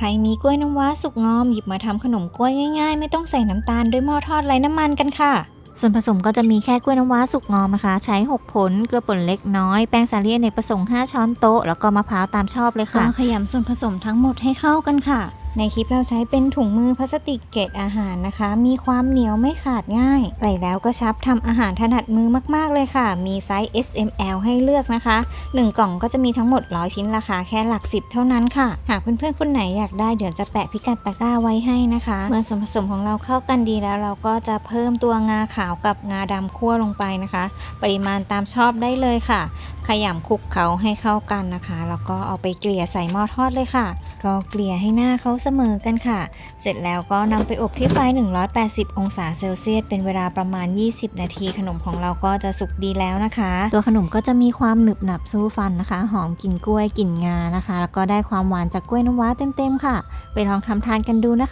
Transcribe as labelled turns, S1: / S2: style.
S1: ใครมีกล้วยน้ำว้าสุกงอมหยิบมาทำขนมกล้วยง่ายๆ ไม่ต้องใส่น้ำตาลด้วยหม้อทอดไร้น้ำมันกันค่ะ
S2: ส่วนผสมก็จะมีแค่กล้วยน้ำว้าสุกงอมนะคะ ใช้ 6 ผล เกลือป่นเล็กน้อย แป้งสาลีอเนกประสงค์5ช้อนโต๊ะ แล้วก็มะพร้าวตามชอบเลย
S1: ก็
S2: ค่ะ
S1: ขยำส่วนผสมทั้งหมดให้เข้ากันค่ะ ในคลิปเราใช้เป็นถุงมือพลาสติกเกรดอาหารนะคะ มีความเหนียวไม่ขาดง่าย ใส่แล้วก็ชับทำอาหารถนัดมือมาก ๆ เลยค่ะ มีไซส์ S M L ให้เลือกนะคะ 1 กล่องก็จะมีทั้งหมด 100 ชิ้นราคาแค่หลักสิบเท่านั้นค่ะ หากเพื่อนๆคนไหนอยากได้เดี๋ยวจะแปะพิกัดตะกร้าไว้ให้นะคะ เมื่อส่วนผสมของเราเข้ากันดีแล้ว เราก็จะเพิ่มตัวงาขาวกับงาดำคั่วลงไปนะคะ ปริมาณตามชอบได้เลยค่ะ ขยำคลุกเขาให้เข้ากันนะคะแล้วก็เอาไปเกลี่ยใส่หม้อทอดเลยค่ะ ก็เกลี่ยให้หน้าเขาเสมอกันค่ะ เสร็จแล้วก็นำไปอบที่ไฟ 180 องศาเซลเซียส เป็นเวลาประมาณ 20 นาที ขนมของเราก็จะสุกดีแล้วนะคะ
S2: ตัวขนมก็จะมีความหนึบหนับสู้ฟันนะคะ หอมกลิ่นกล้วยกลิ่นงานะคะ แล้วก็ได้ความหวานจากกล้วยน้ำว้าเต็มๆค่ะ ไปลองทำทานกันดูนะคะ